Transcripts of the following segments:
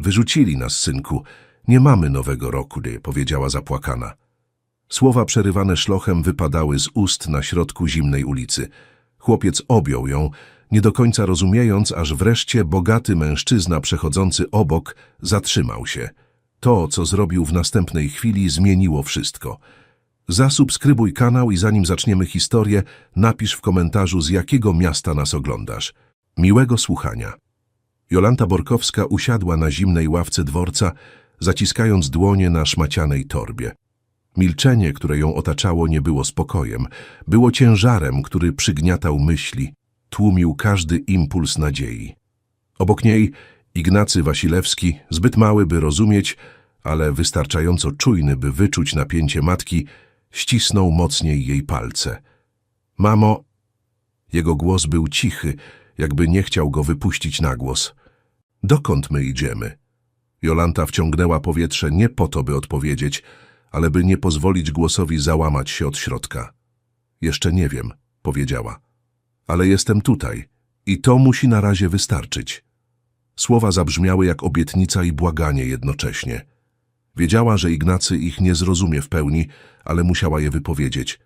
Wyrzucili nas, synku. Nie mamy nowego roku, powiedziała zapłakana. Słowa przerywane szlochem wypadały z ust na środku zimnej ulicy. Chłopiec objął ją, nie do końca rozumiejąc, aż wreszcie bogaty mężczyzna przechodzący obok zatrzymał się. To, co zrobił w następnej chwili, zmieniło wszystko. Zasubskrybuj kanał i zanim zaczniemy historię, napisz w komentarzu, z jakiego miasta nas oglądasz. Miłego słuchania. Jolanta Borkowska usiadła na zimnej ławce dworca, zaciskając dłonie na szmacianej torbie. Milczenie, które ją otaczało, nie było spokojem. Było ciężarem, który przygniatał myśli, tłumił każdy impuls nadziei. Obok niej Ignacy Wasilewski, zbyt mały, by rozumieć, ale wystarczająco czujny, by wyczuć napięcie matki, ścisnął mocniej jej palce. Mamo, jego głos był cichy, jakby nie chciał go wypuścić na głos. Dokąd my idziemy? Jolanta wciągnęła powietrze nie po to, by odpowiedzieć, ale by nie pozwolić głosowi załamać się od środka. Jeszcze nie wiem, powiedziała. Ale jestem tutaj i to musi na razie wystarczyć. Słowa zabrzmiały jak obietnica i błaganie jednocześnie. Wiedziała, że Ignacy ich nie zrozumie w pełni, ale musiała je wypowiedzieć.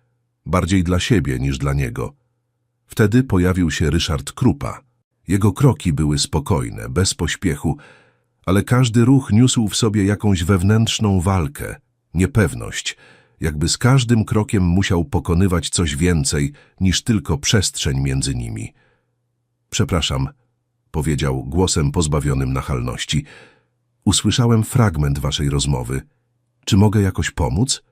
Bardziej dla siebie niż dla niego. Wtedy pojawił się Ryszard Krupa. Jego kroki były spokojne, bez pośpiechu, ale każdy ruch niósł w sobie jakąś wewnętrzną walkę, niepewność, jakby z każdym krokiem musiał pokonywać coś więcej niż tylko przestrzeń między nimi. Przepraszam, powiedział głosem pozbawionym nachalności. Usłyszałem fragment waszej rozmowy. Czy mogę jakoś pomóc?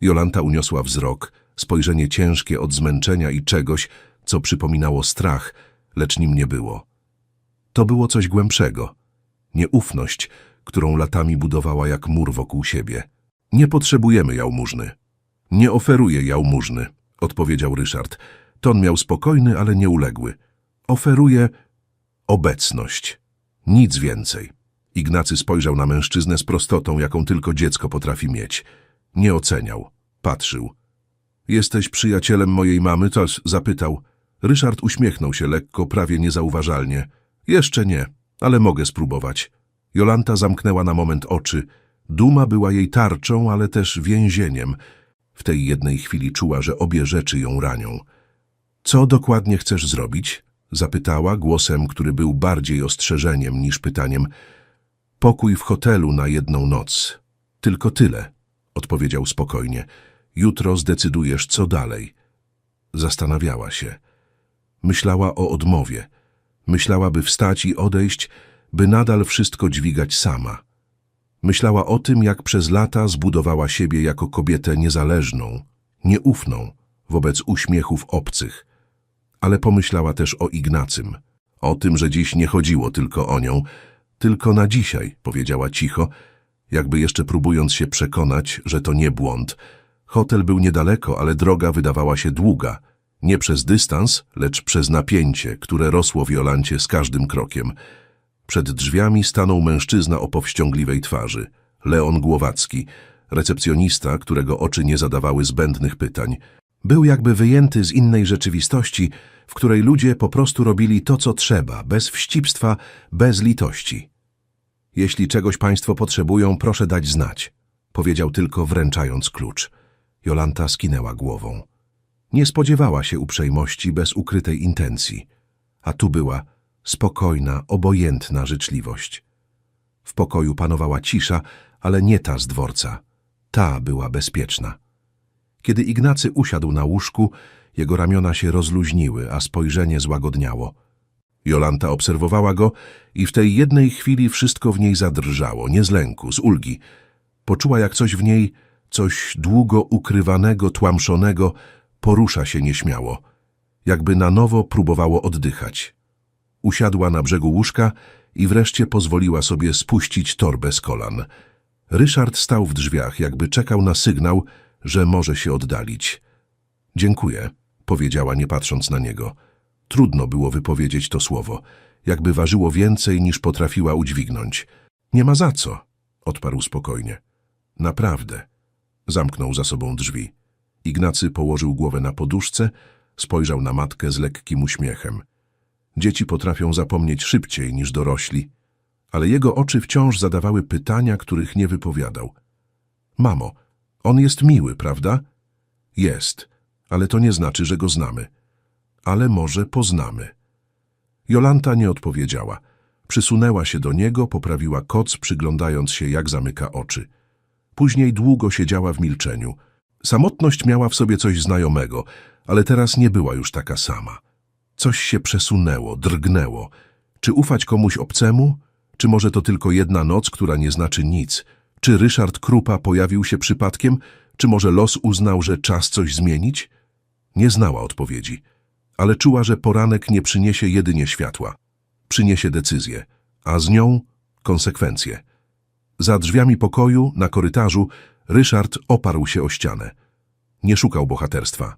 Jolanta uniosła wzrok, spojrzenie ciężkie od zmęczenia i czegoś, co przypominało strach, lecz nim nie było. To było coś głębszego. Nieufność, którą latami budowała jak mur wokół siebie. Nie potrzebujemy jałmużny. Nie oferuję jałmużny, odpowiedział Ryszard. Ton miał spokojny, ale nieuległy. Oferuję obecność. Nic więcej. Ignacy spojrzał na mężczyznę z prostotą, jaką tylko dziecko potrafi mieć. Nie oceniał. Patrzył. Jesteś przyjacielem mojej mamy? Toż zapytał. Ryszard uśmiechnął się lekko, prawie niezauważalnie. Jeszcze nie, ale mogę spróbować. Jolanta zamknęła na moment oczy. Duma była jej tarczą, ale też więzieniem. W tej jednej chwili czuła, że obie rzeczy ją ranią. Co dokładnie chcesz zrobić? Zapytała głosem, który był bardziej ostrzeżeniem niż pytaniem. Pokój w hotelu na jedną noc. Tylko tyle, odpowiedział spokojnie. Jutro zdecydujesz, co dalej. Zastanawiała się. Myślała o odmowie. Myślała, by wstać i odejść, by nadal wszystko dźwigać sama. Myślała o tym, jak przez lata zbudowała siebie jako kobietę niezależną, nieufną wobec uśmiechów obcych. Ale pomyślała też o Ignacym, o tym, że dziś nie chodziło tylko o nią, tylko na dzisiaj, powiedziała cicho, jakby jeszcze próbując się przekonać, że to nie błąd. Hotel był niedaleko, ale droga wydawała się długa. Nie przez dystans, lecz przez napięcie, które rosło w Jolancie z każdym krokiem. Przed drzwiami stanął mężczyzna o powściągliwej twarzy. Leon Głowacki, recepcjonista, którego oczy nie zadawały zbędnych pytań. Był jakby wyjęty z innej rzeczywistości, w której ludzie po prostu robili to, co trzeba, bez wścibstwa, bez litości. Jeśli czegoś państwo potrzebują, proszę dać znać, powiedział tylko wręczając klucz. Jolanta skinęła głową. Nie spodziewała się uprzejmości bez ukrytej intencji, a tu była spokojna, obojętna życzliwość. W pokoju panowała cisza, ale nie ta z dworca. Ta była bezpieczna. Kiedy Ignacy usiadł na łóżku, jego ramiona się rozluźniły, a spojrzenie złagodniało. Jolanta obserwowała go i w tej jednej chwili wszystko w niej zadrżało, nie z lęku, z ulgi. Poczuła, jak coś w niej, coś długo ukrywanego, tłamszonego, porusza się nieśmiało, jakby na nowo próbowało oddychać. Usiadła na brzegu łóżka i wreszcie pozwoliła sobie spuścić torbę z kolan. Ryszard stał w drzwiach, jakby czekał na sygnał, że może się oddalić. Dziękuję, powiedziała nie patrząc na niego. Trudno było wypowiedzieć to słowo, jakby ważyło więcej niż potrafiła udźwignąć. Nie ma za co, odparł spokojnie. Naprawdę. Zamknął za sobą drzwi. Ignacy położył głowę na poduszce, spojrzał na matkę z lekkim uśmiechem. Dzieci potrafią zapomnieć szybciej niż dorośli, ale jego oczy wciąż zadawały pytania, których nie wypowiadał. Mamo, on jest miły, prawda? Jest, ale to nie znaczy, że go znamy. Ale może poznamy. Jolanta nie odpowiedziała. Przysunęła się do niego, poprawiła koc, przyglądając się, jak zamyka oczy. Później długo siedziała w milczeniu. Samotność miała w sobie coś znajomego, ale teraz nie była już taka sama. Coś się przesunęło, drgnęło. Czy ufać komuś obcemu? Czy może to tylko jedna noc, która nie znaczy nic? Czy Ryszard Krupa pojawił się przypadkiem? Czy może los uznał, że czas coś zmienić? Nie znała odpowiedzi, ale czuła, że poranek nie przyniesie jedynie światła. Przyniesie decyzję, a z nią konsekwencje. Za drzwiami pokoju, na korytarzu, Ryszard oparł się o ścianę. Nie szukał bohaterstwa.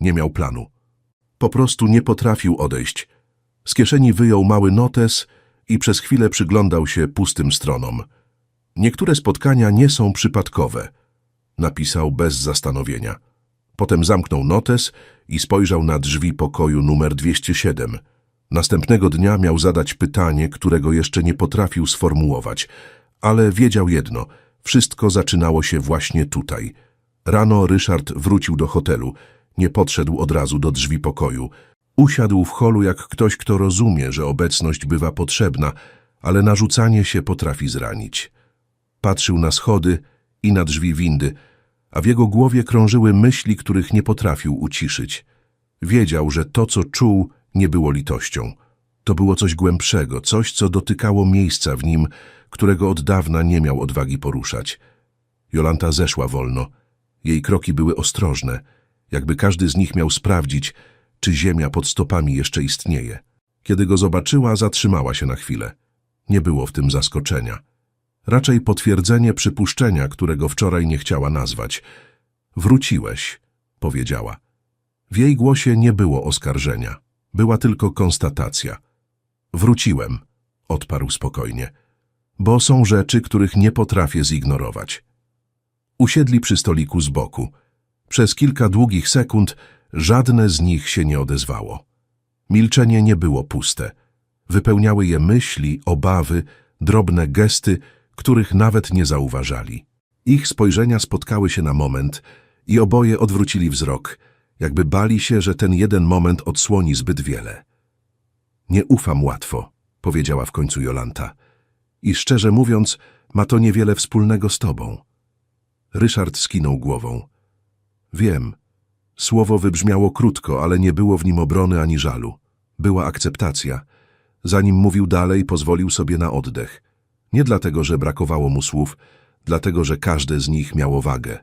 Nie miał planu. Po prostu nie potrafił odejść. Z kieszeni wyjął mały notes i przez chwilę przyglądał się pustym stronom. Niektóre spotkania nie są przypadkowe, napisał bez zastanowienia. Potem zamknął notes i spojrzał na drzwi pokoju numer 207. Następnego dnia miał zadać pytanie, którego jeszcze nie potrafił sformułować, ale wiedział jedno, wszystko zaczynało się właśnie tutaj. Rano Ryszard wrócił do hotelu, nie podszedł od razu do drzwi pokoju. Usiadł w holu jak ktoś, kto rozumie, że obecność bywa potrzebna, ale narzucanie się potrafi zranić. Patrzył na schody i na drzwi windy, a w jego głowie krążyły myśli, których nie potrafił uciszyć. Wiedział, że to, co czuł, nie było litością. To było coś głębszego, coś, co dotykało miejsca w nim, którego od dawna nie miał odwagi poruszać. Jolanta zeszła wolno. Jej kroki były ostrożne, jakby każdy z nich miał sprawdzić, czy ziemia pod stopami jeszcze istnieje. Kiedy go zobaczyła, zatrzymała się na chwilę. Nie było w tym zaskoczenia. Raczej potwierdzenie przypuszczenia, którego wczoraj nie chciała nazwać. Wróciłeś, powiedziała. W jej głosie nie było oskarżenia. Była tylko konstatacja. Wróciłem, odparł spokojnie, bo są rzeczy, których nie potrafię zignorować. Usiedli przy stoliku z boku. Przez kilka długich sekund żadne z nich się nie odezwało. Milczenie nie było puste. Wypełniały je myśli, obawy, drobne gesty, których nawet nie zauważali. Ich spojrzenia spotkały się na moment i oboje odwrócili wzrok, jakby bali się, że ten jeden moment odsłoni zbyt wiele. Nie ufam łatwo, powiedziała w końcu Jolanta. I szczerze mówiąc, ma to niewiele wspólnego z tobą. Ryszard skinął głową. Wiem. Słowo wybrzmiało krótko, ale nie było w nim obrony ani żalu. Była akceptacja. Zanim mówił dalej, pozwolił sobie na oddech. Nie dlatego, że brakowało mu słów, dlatego, że każde z nich miało wagę.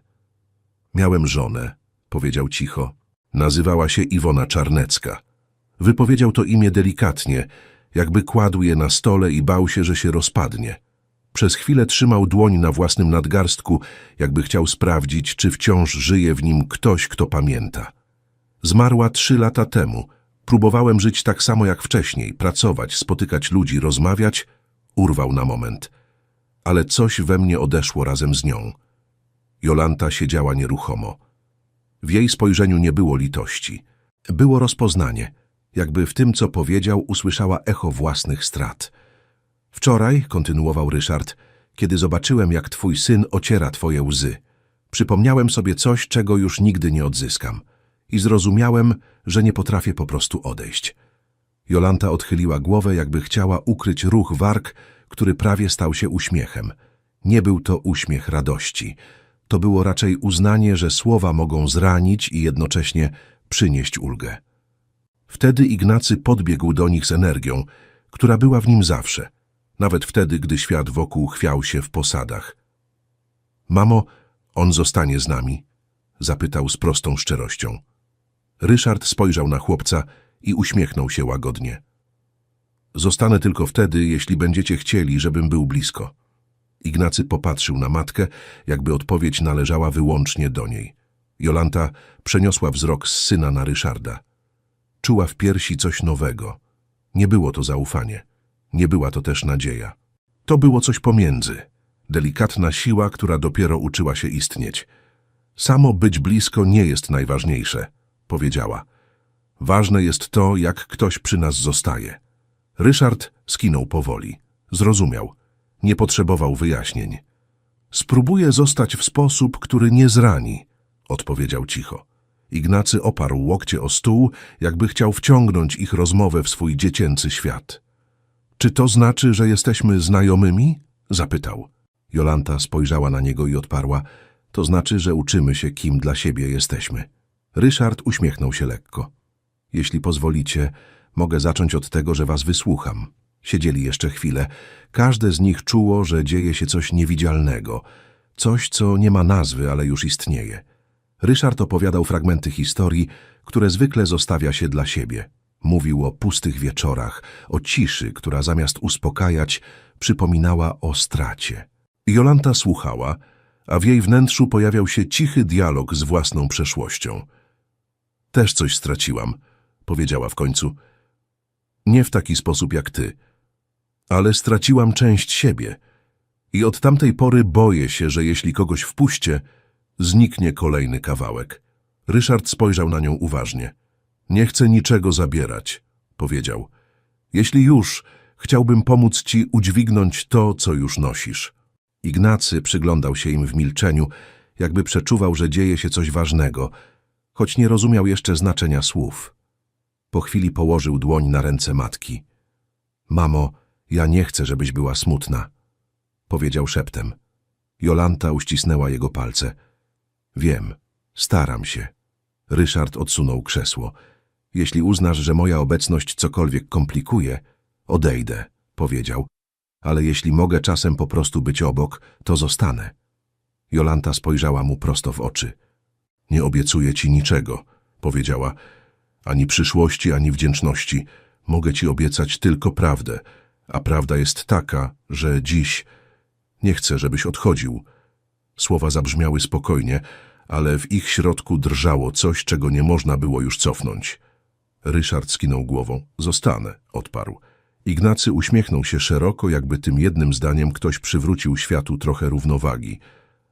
Miałem żonę, powiedział cicho. Nazywała się Iwona Czarnecka. Wypowiedział to imię delikatnie, jakby kładł je na stole i bał się, że się rozpadnie. Przez chwilę trzymał dłoń na własnym nadgarstku, jakby chciał sprawdzić, czy wciąż żyje w nim ktoś, kto pamięta. Zmarła trzy lata temu. Próbowałem żyć tak samo jak wcześniej, pracować, spotykać ludzi, rozmawiać. Urwał na moment. Ale coś we mnie odeszło razem z nią. Jolanta siedziała nieruchomo. W jej spojrzeniu nie było litości. Było rozpoznanie. Jakby w tym, co powiedział, usłyszała echo własnych strat. Wczoraj, kontynuował Ryszard, kiedy zobaczyłem, jak twój syn ociera twoje łzy, przypomniałem sobie coś, czego już nigdy nie odzyskam. I zrozumiałem, że nie potrafię po prostu odejść. Jolanta odchyliła głowę, jakby chciała ukryć ruch warg, który prawie stał się uśmiechem. Nie był to uśmiech radości. To było raczej uznanie, że słowa mogą zranić i jednocześnie przynieść ulgę. Wtedy Ignacy podbiegł do nich z energią, która była w nim zawsze, nawet wtedy, gdy świat wokół chwiał się w posadach. Mamo, on zostanie z nami? zapytał z prostą szczerością. Ryszard spojrzał na chłopca i uśmiechnął się łagodnie. Zostanę tylko wtedy, jeśli będziecie chcieli, żebym był blisko. Ignacy popatrzył na matkę, jakby odpowiedź należała wyłącznie do niej. Jolanta przeniosła wzrok z syna na Ryszarda. Czuła w piersi coś nowego. Nie było to zaufanie. Nie była to też nadzieja. To było coś pomiędzy. Delikatna siła, która dopiero uczyła się istnieć. Samo być blisko nie jest najważniejsze, powiedziała. Ważne jest to, jak ktoś przy nas zostaje. Ryszard skinął powoli. Zrozumiał. Nie potrzebował wyjaśnień. Spróbuję zostać w sposób, który nie zrani, odpowiedział cicho. Ignacy oparł łokcie o stół, jakby chciał wciągnąć ich rozmowę w swój dziecięcy świat. Czy to znaczy, że jesteśmy znajomymi? zapytał. Jolanta spojrzała na niego i odparła. To znaczy, że uczymy się, kim dla siebie jesteśmy. Ryszard uśmiechnął się lekko. Jeśli pozwolicie, mogę zacząć od tego, że was wysłucham. Siedzieli jeszcze chwilę. Każde z nich czuło, że dzieje się coś niewidzialnego. Coś, co nie ma nazwy, ale już istnieje. Ryszard opowiadał fragmenty historii, które zwykle zostawia się dla siebie. Mówił o pustych wieczorach, o ciszy, która zamiast uspokajać, przypominała o stracie. Jolanta słuchała, a w jej wnętrzu pojawiał się cichy dialog z własną przeszłością. Też coś straciłam, powiedziała w końcu. Nie w taki sposób jak ty, ale straciłam część siebie. I od tamtej pory boję się, że jeśli kogoś wpuście, zniknie kolejny kawałek. Ryszard spojrzał na nią uważnie. Nie chcę niczego zabierać, powiedział. Jeśli już, chciałbym pomóc ci udźwignąć to, co już nosisz. Ignacy przyglądał się im w milczeniu, jakby przeczuwał, że dzieje się coś ważnego, choć nie rozumiał jeszcze znaczenia słów. Po chwili położył dłoń na ręce matki. Mamo, ja nie chcę, żebyś była smutna, powiedział szeptem. Jolanta uścisnęła jego palce. Wiem, staram się. Ryszard odsunął krzesło. Jeśli uznasz, że moja obecność cokolwiek komplikuje, odejdę, powiedział. Ale jeśli mogę czasem po prostu być obok, to zostanę. Jolanta spojrzała mu prosto w oczy. Nie obiecuję ci niczego, powiedziała. Ani przyszłości, ani wdzięczności. Mogę ci obiecać tylko prawdę. A prawda jest taka, że dziś nie chcę, żebyś odchodził. Słowa zabrzmiały spokojnie, ale w ich środku drżało coś, czego nie można było już cofnąć. Ryszard skinął głową. Zostanę, odparł. Ignacy uśmiechnął się szeroko, jakby tym jednym zdaniem ktoś przywrócił światu trochę równowagi.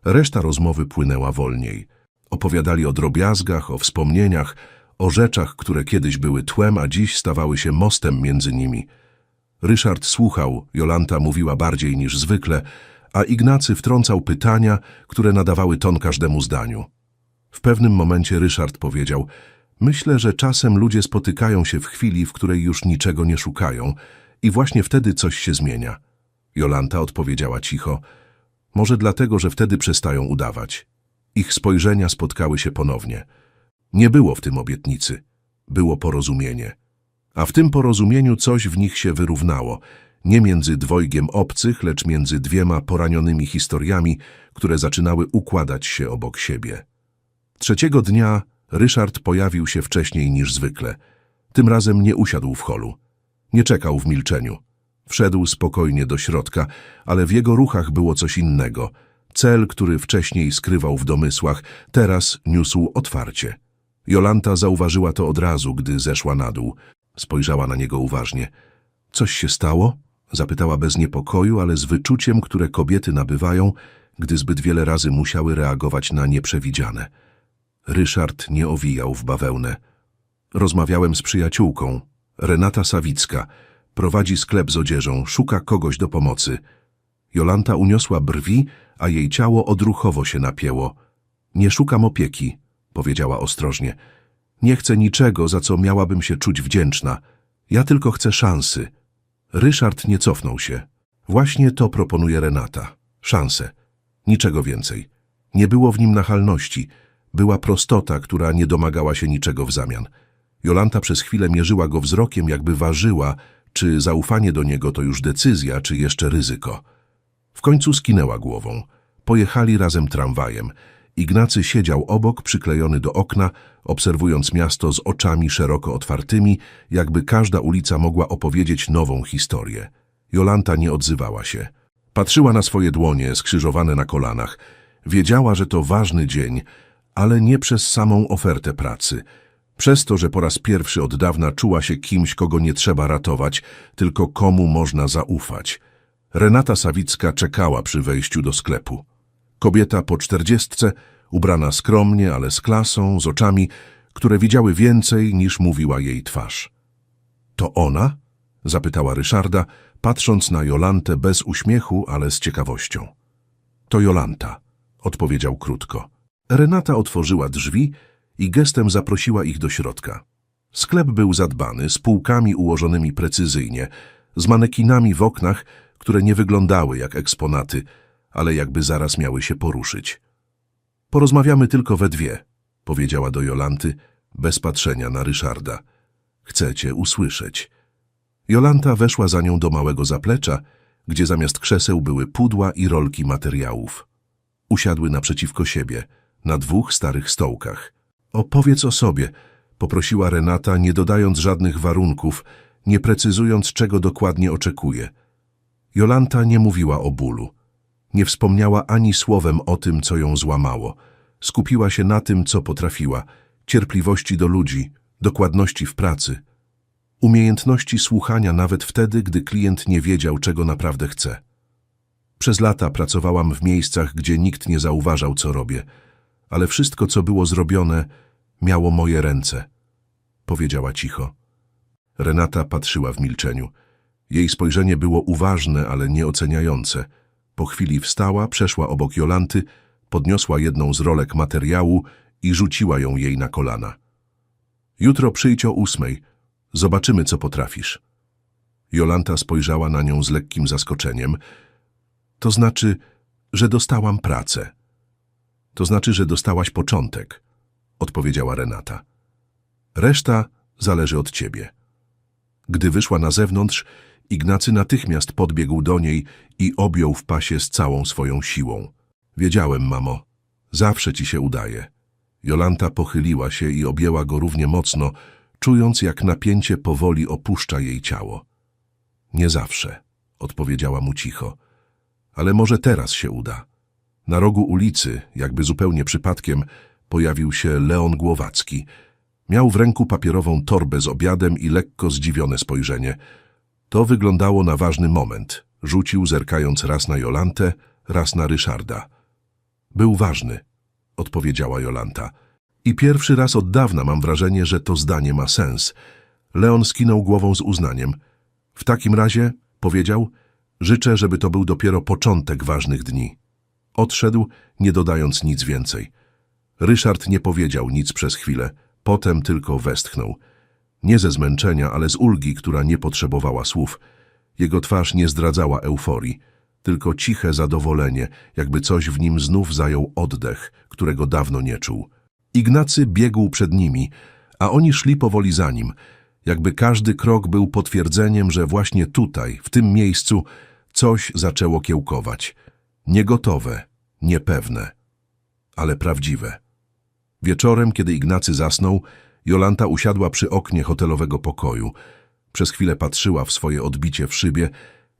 Reszta rozmowy płynęła wolniej. Opowiadali o drobiazgach, o wspomnieniach, o rzeczach, które kiedyś były tłem, a dziś stawały się mostem między nimi. Ryszard słuchał, Jolanta mówiła bardziej niż zwykle, a Ignacy wtrącał pytania, które nadawały ton każdemu zdaniu. W pewnym momencie Ryszard powiedział: Myślę, że czasem ludzie spotykają się w chwili, w której już niczego nie szukają, i właśnie wtedy coś się zmienia. Jolanta odpowiedziała cicho: Może dlatego, że wtedy przestają udawać. Ich spojrzenia spotkały się ponownie. Nie było w tym obietnicy, było porozumienie. A w tym porozumieniu coś w nich się wyrównało, nie między dwojgiem obcych, lecz między dwiema poranionymi historiami, które zaczynały układać się obok siebie. Trzeciego dnia Ryszard pojawił się wcześniej niż zwykle. Tym razem nie usiadł w holu. Nie czekał w milczeniu. Wszedł spokojnie do środka, ale w jego ruchach było coś innego. Cel, który wcześniej skrywał w domysłach, teraz niósł otwarcie. Jolanta zauważyła to od razu, gdy zeszła na dół. Spojrzała na niego uważnie. Coś się stało? Zapytała bez niepokoju, ale z wyczuciem, które kobiety nabywają, gdy zbyt wiele razy musiały reagować na nieprzewidziane. Ryszard nie owijał w bawełnę. Rozmawiałem z przyjaciółką. Renata Sawicka. Prowadzi sklep z odzieżą, szuka kogoś do pomocy. Jolanta uniosła brwi, a jej ciało odruchowo się napięło. Nie szukam opieki, powiedziała ostrożnie. Nie chcę niczego, za co miałabym się czuć wdzięczna. Ja tylko chcę szansy. Ryszard nie cofnął się. Właśnie to proponuje Renata. Szansę. Niczego więcej. Nie było w nim nachalności. Była prostota, która nie domagała się niczego w zamian. Jolanta przez chwilę mierzyła go wzrokiem, jakby ważyła, czy zaufanie do niego to już decyzja, czy jeszcze ryzyko. W końcu skinęła głową. Pojechali razem tramwajem. Ignacy siedział obok, przyklejony do okna, obserwując miasto z oczami szeroko otwartymi, jakby każda ulica mogła opowiedzieć nową historię. Jolanta nie odzywała się. Patrzyła na swoje dłonie, skrzyżowane na kolanach. Wiedziała, że to ważny dzień, ale nie przez samą ofertę pracy. Przez to, że po raz pierwszy od dawna czuła się kimś, kogo nie trzeba ratować, tylko komu można zaufać. Renata Sawicka czekała przy wejściu do sklepu. Kobieta po czterdziestce, ubrana skromnie, ale z klasą, z oczami, które widziały więcej niż mówiła jej twarz. To ona? zapytała Ryszarda, patrząc na Jolantę bez uśmiechu, ale z ciekawością. To Jolanta, odpowiedział krótko. Renata otworzyła drzwi i gestem zaprosiła ich do środka. Sklep był zadbany, z półkami ułożonymi precyzyjnie, z manekinami w oknach, które nie wyglądały jak eksponaty, ale jakby zaraz miały się poruszyć. Porozmawiamy tylko we dwie, powiedziała do Jolanty, bez patrzenia na Ryszarda. Chcę cię usłyszeć. Jolanta weszła za nią do małego zaplecza, gdzie zamiast krzeseł były pudła i rolki materiałów. Usiadły naprzeciwko siebie, na dwóch starych stołkach. Opowiedz o sobie, poprosiła Renata, nie dodając żadnych warunków, nie precyzując, czego dokładnie oczekuje. Jolanta nie mówiła o bólu. Nie wspomniała ani słowem o tym, co ją złamało. Skupiła się na tym, co potrafiła. Cierpliwości do ludzi, dokładności w pracy. Umiejętności słuchania nawet wtedy, gdy klient nie wiedział, czego naprawdę chce. Przez lata pracowałam w miejscach, gdzie nikt nie zauważał, co robię, ale wszystko, co było zrobione, miało moje ręce. Powiedziała cicho. Renata patrzyła w milczeniu. Jej spojrzenie było uważne, ale nieoceniające. Po chwili wstała, przeszła obok Jolanty, podniosła jedną z rolek materiału i rzuciła ją jej na kolana. Jutro przyjdź o ósmej. Zobaczymy, co potrafisz. Jolanta spojrzała na nią z lekkim zaskoczeniem. To znaczy, że dostałam pracę. To znaczy, że dostałaś początek, odpowiedziała Renata. Reszta zależy od ciebie. Gdy wyszła na zewnątrz, Ignacy natychmiast podbiegł do niej i objął w pasie z całą swoją siłą. Wiedziałem, mamo, zawsze ci się udaje. Jolanta pochyliła się i objęła go równie mocno, czując jak napięcie powoli opuszcza jej ciało. Nie zawsze, odpowiedziała mu cicho, ale może teraz się uda. Na rogu ulicy, jakby zupełnie przypadkiem, pojawił się Leon Głowacki. Miał w ręku papierową torbę z obiadem i lekko zdziwione spojrzenie. To wyglądało na ważny moment. Rzucił, zerkając raz na Jolantę, raz na Ryszarda. Był ważny, odpowiedziała Jolanta. I pierwszy raz od dawna mam wrażenie, że to zdanie ma sens. Leon skinął głową z uznaniem. W takim razie, powiedział, życzę, żeby to był dopiero początek ważnych dni. Odszedł, nie dodając nic więcej. Ryszard nie powiedział nic przez chwilę, potem tylko westchnął. Nie ze zmęczenia, ale z ulgi, która nie potrzebowała słów. Jego twarz nie zdradzała euforii, tylko ciche zadowolenie, jakby coś w nim znów zajął oddech, którego dawno nie czuł. Ignacy biegł przed nimi, a oni szli powoli za nim, jakby każdy krok był potwierdzeniem, że właśnie tutaj, w tym miejscu, coś zaczęło kiełkować. Niegotowe, niepewne, ale prawdziwe. Wieczorem, kiedy Ignacy zasnął, Jolanta usiadła przy oknie hotelowego pokoju. Przez chwilę patrzyła w swoje odbicie w szybie,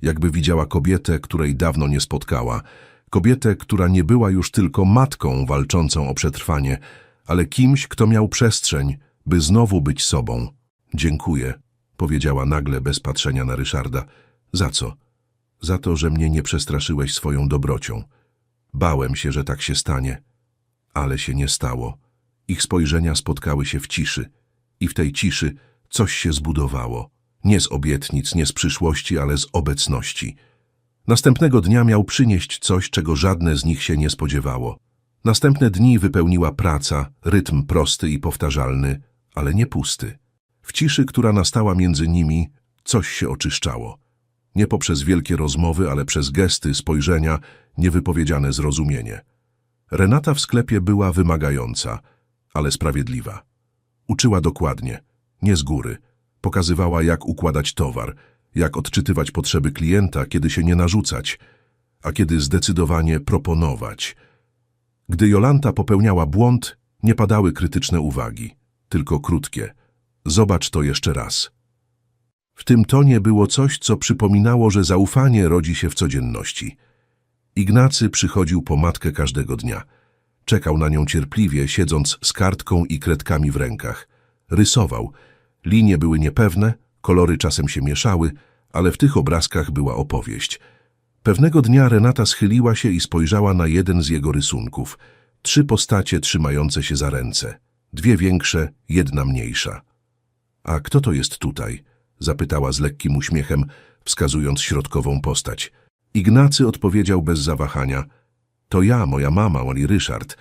jakby widziała kobietę, której dawno nie spotkała. Kobietę, która nie była już tylko matką walczącą o przetrwanie, ale kimś, kto miał przestrzeń, by znowu być sobą. Dziękuję, powiedziała nagle bez patrzenia na Ryszarda. Za co? Za to, że mnie nie przestraszyłeś swoją dobrocią. Bałem się, że tak się stanie, ale się nie stało. Ich spojrzenia spotkały się w ciszy i w tej ciszy coś się zbudowało. Nie z obietnic, nie z przyszłości, ale z obecności. Następnego dnia miał przynieść coś, czego żadne z nich się nie spodziewało. Następne dni wypełniła praca, rytm prosty i powtarzalny, ale nie pusty. W ciszy, która nastała między nimi, coś się oczyszczało. Nie poprzez wielkie rozmowy, ale przez gesty, spojrzenia, niewypowiedziane zrozumienie. Renata w sklepie była wymagająca, ale sprawiedliwa. Uczyła dokładnie, nie z góry. Pokazywała, jak układać towar, jak odczytywać potrzeby klienta, kiedy się nie narzucać, a kiedy zdecydowanie proponować. Gdy Jolanta popełniała błąd, nie padały krytyczne uwagi, tylko krótkie. Zobacz to jeszcze raz. W tym tonie było coś, co przypominało, że zaufanie rodzi się w codzienności. Ignacy przychodził po matkę każdego dnia. Czekał na nią cierpliwie, siedząc z kartką i kredkami w rękach. Rysował. Linie były niepewne, kolory czasem się mieszały, ale w tych obrazkach była opowieść. Pewnego dnia Renata schyliła się i spojrzała na jeden z jego rysunków. Trzy postacie trzymające się za ręce. Dwie większe, jedna mniejsza. A kto to jest tutaj? Zapytała z lekkim uśmiechem, wskazując środkową postać. Ignacy odpowiedział bez zawahania. To ja, moja mama, oli Ryszard.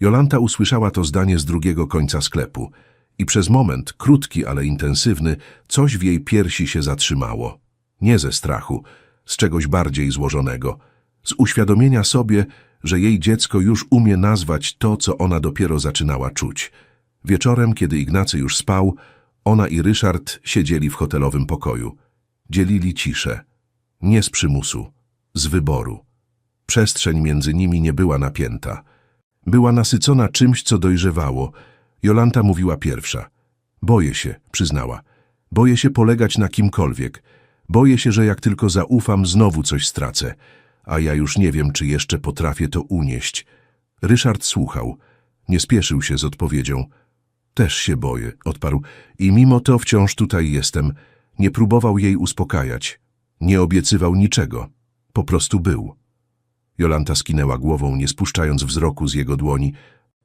Jolanta usłyszała to zdanie z drugiego końca sklepu i przez moment, krótki, ale intensywny, coś w jej piersi się zatrzymało. Nie ze strachu, z czegoś bardziej złożonego. Z uświadomienia sobie, że jej dziecko już umie nazwać to, co ona dopiero zaczynała czuć. Wieczorem, kiedy Ignacy już spał, ona i Ryszard siedzieli w hotelowym pokoju. Dzielili ciszę. Nie z przymusu, z wyboru. Przestrzeń między nimi nie była napięta. Była nasycona czymś, co dojrzewało. Jolanta mówiła pierwsza. Boję się, przyznała. Boję się polegać na kimkolwiek. Boję się, że jak tylko zaufam, znowu coś stracę. A ja już nie wiem, czy jeszcze potrafię to unieść. Ryszard słuchał. Nie spieszył się z odpowiedzią. Też się boję, odparł. I mimo to wciąż tutaj jestem. Nie próbował jej uspokajać. Nie obiecywał niczego. Po prostu był. Jolanta skinęła głową, nie spuszczając wzroku z jego dłoni.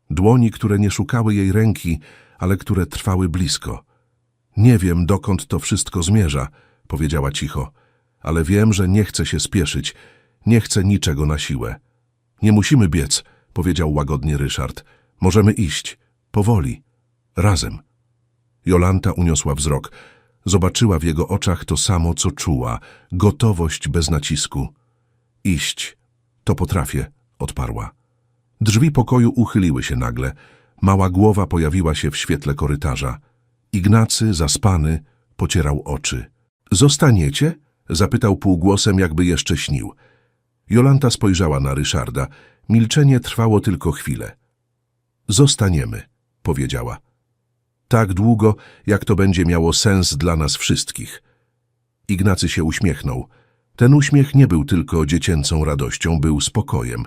Dłoni, które nie szukały jej ręki, ale które trwały blisko. Nie wiem, dokąd to wszystko zmierza, powiedziała cicho, ale wiem, że nie chcę się spieszyć. Nie chcę niczego na siłę. Nie musimy biec, powiedział łagodnie Ryszard. Możemy iść. Powoli. Razem. Jolanta uniosła wzrok. Zobaczyła w jego oczach to samo, co czuła. Gotowość bez nacisku. Iść. To potrafię, odparła. Drzwi pokoju uchyliły się nagle. Mała głowa pojawiła się w świetle korytarza. Ignacy, zaspany, pocierał oczy. Zostaniecie? Zapytał półgłosem, jakby jeszcze śnił. Jolanta spojrzała na Ryszarda. Milczenie trwało tylko chwilę. Zostaniemy, powiedziała. Tak długo, jak to będzie miało sens dla nas wszystkich. Ignacy się uśmiechnął. Ten uśmiech nie był tylko dziecięcą radością, był spokojem.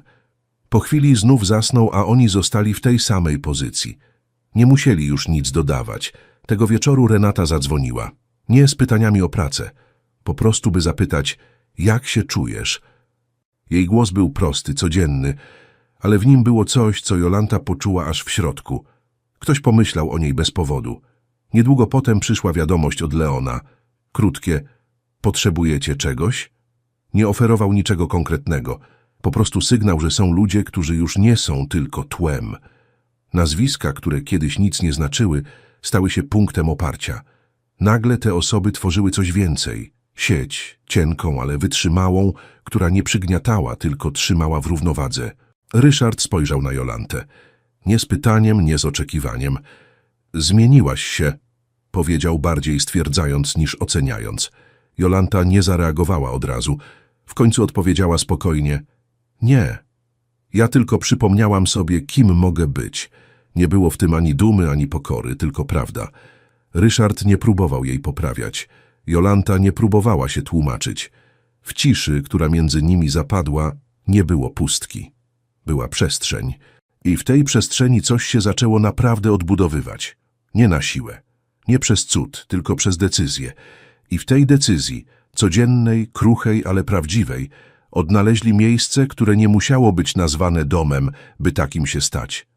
Po chwili znów zasnął, a oni zostali w tej samej pozycji. Nie musieli już nic dodawać. Tego wieczoru Renata zadzwoniła. Nie z pytaniami o pracę. Po prostu by zapytać, jak się czujesz? Jej głos był prosty, codzienny, ale w nim było coś, co Jolanta poczuła aż w środku. Ktoś pomyślał o niej bez powodu. Niedługo potem przyszła wiadomość od Leona. Krótkie, potrzebujecie czegoś? Nie oferował niczego konkretnego. Po prostu sygnał, że są ludzie, którzy już nie są tylko tłem. Nazwiska, które kiedyś nic nie znaczyły, stały się punktem oparcia. Nagle te osoby tworzyły coś więcej. Sieć, cienką, ale wytrzymałą, która nie przygniatała, tylko trzymała w równowadze. Ryszard spojrzał na Jolantę. Nie z pytaniem, nie z oczekiwaniem. Zmieniłaś się, powiedział bardziej stwierdzając niż oceniając. Jolanta nie zareagowała od razu. W końcu odpowiedziała spokojnie. Nie. Ja tylko przypomniałam sobie, kim mogę być. Nie było w tym ani dumy, ani pokory, tylko prawda. Ryszard nie próbował jej poprawiać. Jolanta nie próbowała się tłumaczyć. W ciszy, która między nimi zapadła, nie było pustki. Była przestrzeń. I w tej przestrzeni coś się zaczęło naprawdę odbudowywać. Nie na siłę. Nie przez cud, tylko przez decyzję. I w tej decyzji, codziennej, kruchej, ale prawdziwej, odnaleźli miejsce, które nie musiało być nazwane domem, by takim się stać.